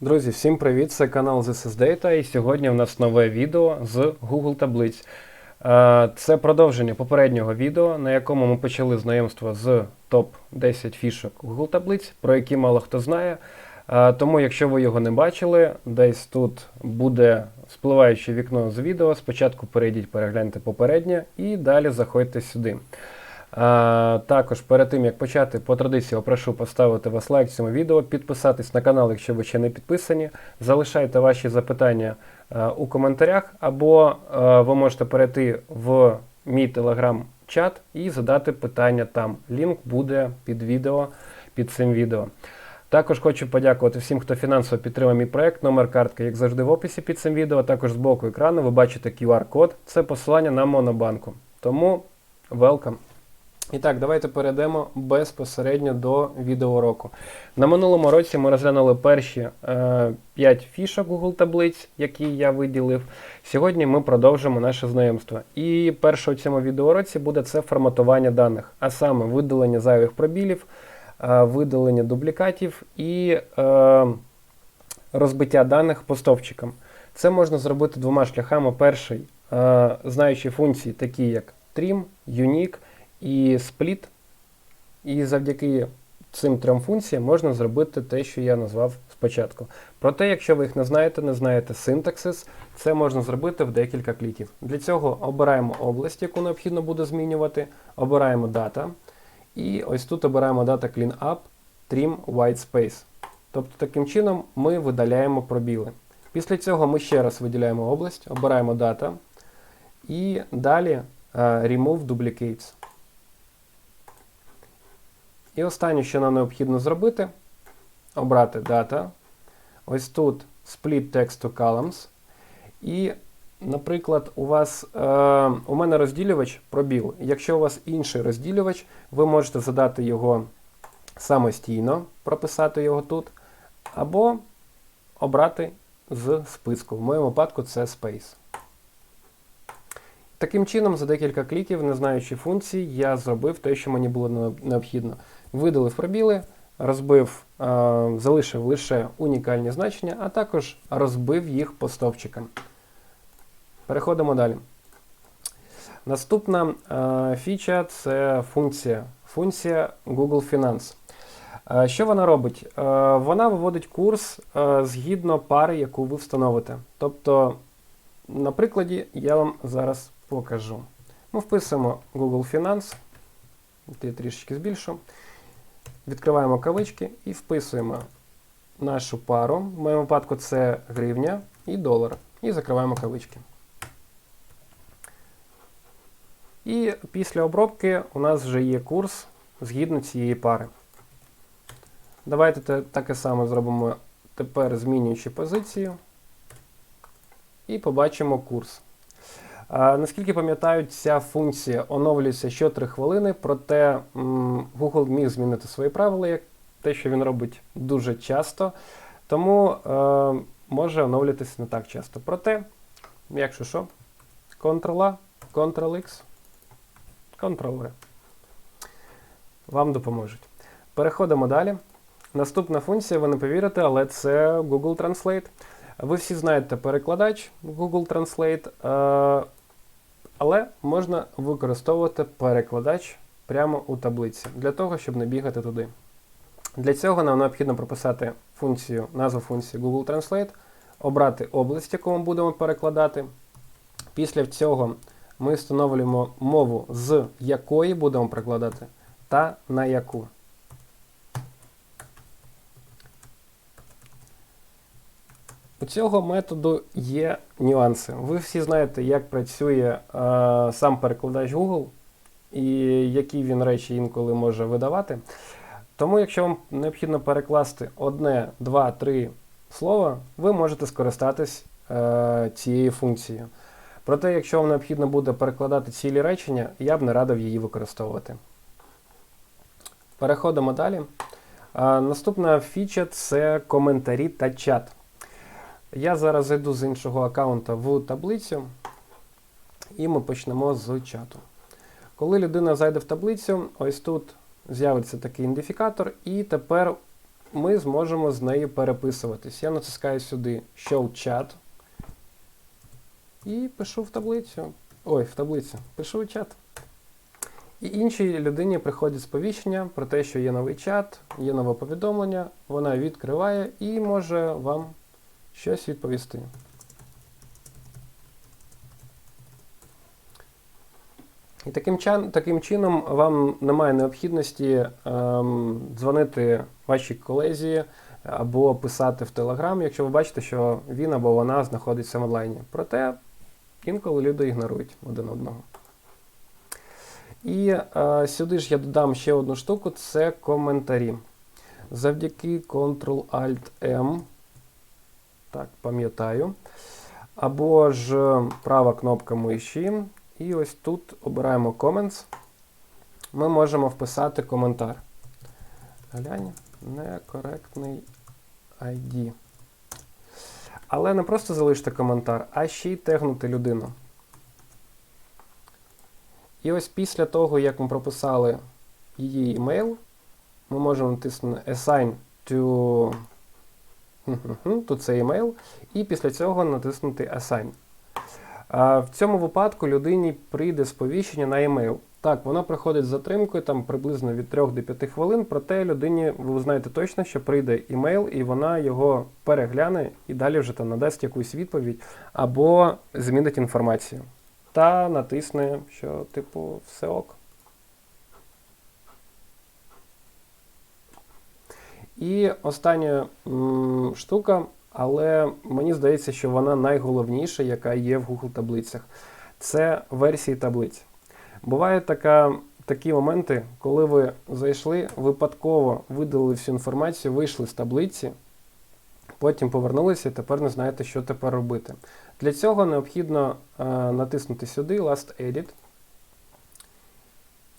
Друзі, всім привіт! Це канал This is Data і сьогодні в нас нове відео з Google таблиць. Е, Це продовження попереднього відео, на якому ми почали знайомство з топ-10 фішок Google таблиць, про які мало хто знає. Е, Тому, якщо ви його не бачили, десь тут буде спливаюче вікно з відео. Спочатку перейдіть, перегляньте попереднє і далі заходьте сюди. А, також перед тим як почати, по традиції прошу поставити вас лайк цьому відео, підписатись на канал, якщо ви ще не підписані. Залишайте ваші запитання е, у коментарях, або е, ви можете перейти в мій телеграм-чат і задати питання там. Лінк буде під відео, під цим відео. Також хочу подякувати всім, хто фінансово підтримав мій проект. Номер картки, як завжди, в описі під цим відео. Також з боку екрану ви бачите QR-код. Це посилання на Монобанку. Тому welcome. І так, давайте перейдемо безпосередньо до відеоуроку. На минулому році ми розглянули перші е, 5 фішок Google таблиць, які я виділив. Сьогодні ми продовжимо наше знайомство. І перше у цьому відеоуроці буде це форматування даних, а саме видалення зайвих пробілів, е, видалення дублікатів і е, розбиття даних по стовпчикам. Це можна зробити двома шляхами. Перший, е, знаючи функції, такі як trim, unique і split. І завдяки цим трьом функціям можна зробити те, що я назвав спочатку. Проте, якщо ви їх не знаєте, не знаєте синтаксис, це можна зробити в декілька кліків. Для цього обираємо область, яку необхідно буде змінювати, обираємо дата. І ось тут обираємо Data Cleanup, Trim White Space. Тобто таким чином ми видаляємо пробіли. Після цього ми ще раз виділяємо область, обираємо Data і далі uh, Remove Duplicates. І останнє, що нам необхідно зробити, обрати Data. Ось тут Split Text to Columns. І, наприклад, у вас е, у мене розділювач пробіл. Якщо у вас інший розділювач, ви можете задати його самостійно, прописати його тут, або обрати з списку. В моєму випадку це Space. Таким чином, за декілька кліків, не знаючи функцій, я зробив те, що мені було необхідно. Видалив пробіли, розбив, е, залишив лише унікальні значення, а також розбив їх по стовпчикам. Переходимо далі. Наступна е, фіча це функція. Функція Google Finance. Е, що вона робить? Вона виводить курс згідно пари, яку ви встановите. Тобто, на прикладі я вам зараз покажу. Ми вписуємо Google Finance. Я трішечки збільшу. Відкриваємо кавички і вписуємо нашу пару. В моєму випадку це гривня і долар. І закриваємо кавички. І після обробки у нас вже є курс згідно цієї пари. Давайте таке саме зробимо тепер, змінюючи позицію. І побачимо курс. Наскільки пам'ятаю, ця функція оновлюється що 3 хвилини, проте Google міг змінити свої правила, як те, що він робить дуже часто, тому е, може оновлюватися не так часто. Проте, якщо що, Ctrl-A, Ctrl-X, Ctrl-V. Вам допоможуть. Переходимо далі. Наступна функція, ви не повірите, але це Google Translate. Ви всі знаєте перекладач Google Translate, е, але можна використовувати перекладач прямо у таблиці, для того, щоб не бігати туди. Для цього нам необхідно прописати функцію, назву функції Google Translate, обрати область, яку ми будемо перекладати. Після цього ми встановлюємо мову, з якої будемо перекладати, та на яку. Цього методу є нюанси. Ви всі знаєте, як працює е, сам перекладач Google і які він речі інколи може видавати. Тому, якщо вам необхідно перекласти одне, два, три слова, ви можете скористатись е, цією функцією. Проте, якщо вам необхідно буде перекладати цілі речення, я б не радив її використовувати. Переходимо далі. Е, наступна фіча це коментарі та чат. Я зараз зайду з іншого аккаунта в таблицю, і ми почнемо з чату. Коли людина зайде в таблицю, ось тут з'явиться такий ідентифікатор, і тепер ми зможемо з нею переписуватись. Я натискаю сюди Show Chat і пишу в таблицю. Ой, в таблицю. Пишу в чат. І іншій людині приходить сповіщення про те, що є новий чат, є нове повідомлення, вона відкриває і може вам щось відповісти. І таким, таким чином вам немає необхідності ем, дзвонити вашій колезі або писати в Телеграм, якщо ви бачите, що він або вона знаходиться в онлайні. Проте інколи люди ігнорують один одного. І е, сюди ж я додам ще одну штуку це коментарі. Завдяки Ctrl-Alt-M, так, пам'ятаю, або ж права кнопка миші. І ось тут обираємо Comments. Ми можемо вписати коментар. Глянь, некоректний ID. Але не просто залишити коментар, а ще й тегнути людину. І ось після того, як ми прописали її емейл, ми можемо натиснути Assign to to цей емейл, і після цього натиснути Assign. В цьому випадку людині прийде сповіщення на емейл. Так, воно приходить з затримкою там приблизно від 3 до 5 хвилин, проте людині ви знаєте точно, що прийде емейл, і вона його перегляне і далі вже там надасть якусь відповідь або змінить інформацію. Та натисне, що, типу, все ок. І остання штука, але мені здається, що вона найголовніша, яка є в Google таблицях. Це версії таблиць. Буває така, такі моменти, коли ви зайшли, випадково видалили всю інформацію, вийшли з таблиці, потім повернулися і тепер не знаєте, що тепер робити. Для цього необхідно е, натиснути сюди Last Edit.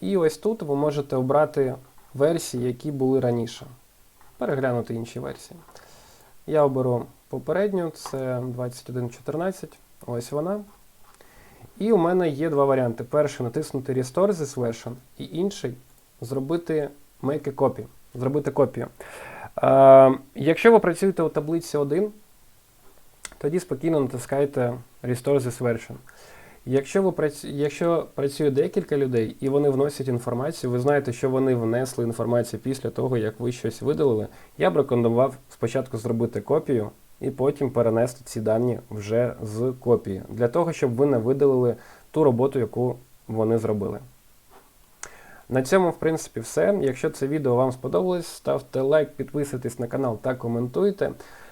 І ось тут ви можете обрати версії, які були раніше. Переглянути інші версії. Я оберу попередню, це 21.14. Ось вона. І у мене є два варіанти. Перший натиснути Restore this version, і інший зробити Make a copy. Зробити копію. Е, якщо ви працюєте у таблиці 1, тоді спокійно натискайте Restore this version. Якщо ви працю... Якщо працює декілька людей і вони вносять інформацію, ви знаєте, що вони внесли інформацію після того, як ви щось видалили, я б рекомендував спочатку зробити копію і потім перенести ці дані вже з копії, для того, щоб ви не видалили ту роботу, яку вони зробили. На цьому, в принципі, все. Якщо це відео вам сподобалось, ставте лайк, підписуйтесь на канал та коментуйте.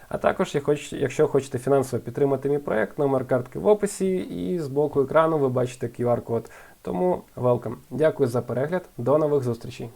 А також, якщо хочете фінансово підтримати мій проект, номер картки в описі і з боку екрану ви бачите QR-код. Тому welcome. Дякую за перегляд, до нових зустрічей!